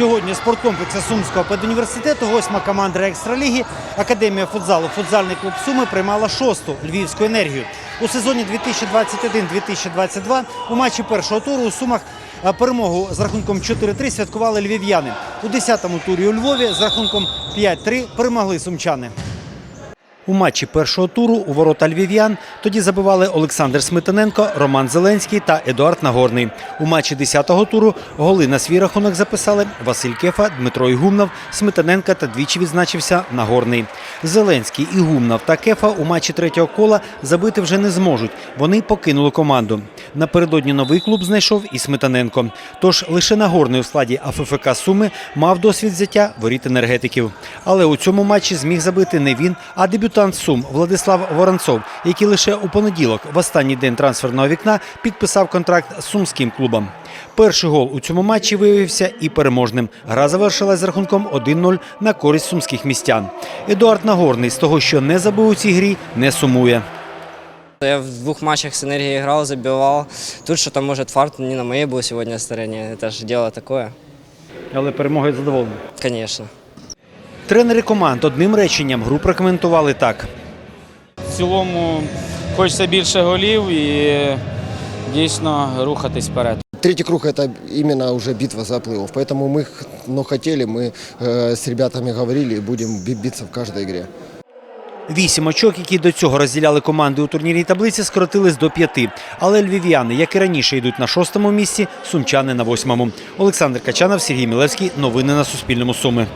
Сьогодні спорткомплекса Сумського педуніверситету, восьма команда екстраліги, Академія футзалу, футзальний клуб Суми приймала шосту львівську енергію. У сезоні 2021-2022 у матчі першого туру у Сумах перемогу з рахунком 4-3 святкували львів'яни. У 10-му турі у Львові з рахунком 5-3 перемогли сумчани. У матчі першого туру у ворота львів'ян тоді забивали Олександр Сметаненко, Роман Зеленський та Едуард Нагорний. У матчі 10-го туру голи на свій рахунок записали Василь Кефа, Дмитро Ігумнов, Сметаненка та двічі відзначився Нагорний. Зеленський, Ігумнов та Кефа у матчі третього кола забити вже не зможуть. Вони покинули команду. Напередодні новий клуб знайшов і Сметаненко. Тож лише Нагорний у складі АФФК Суми мав досвід взяття воріт енергетиків. Але у цьому матчі зміг забити не він, а дебютант Сум Владислав Воронцов, який лише у понеділок, в останній день трансферного вікна, підписав контракт з сумським клубом. Перший гол у цьому матчі виявився і переможним. Гра завершилась з рахунком 1-0 на користь сумських містян. Едуард Нагорний з того, що не забив у цій грі, не сумує. Я в двух матчах с энергией играл, забивал. Тут что-то, может, фарт не на моей был сегодня стороне. Это же дело такое. Але перемогою задоволений. Конечно. Тренери команд одним реченням гру прокоментували так. В цілому хочеться більше голів і дійсно рухатись вперед. Третий круг это именно уже битва за плей-офф. Поэтому мы х- но хотели, мы э, с ребятами говорили и будем би- биться в каждой игре. Вісім очок, які до цього розділяли команди у турнірній таблиці, скоротились до п'яти. Але львів'яни, як і раніше, йдуть на шостому місці, сумчани на восьмому. Олександр Качанов, Сергій Мілевський. Новини на Суспільному. Суми.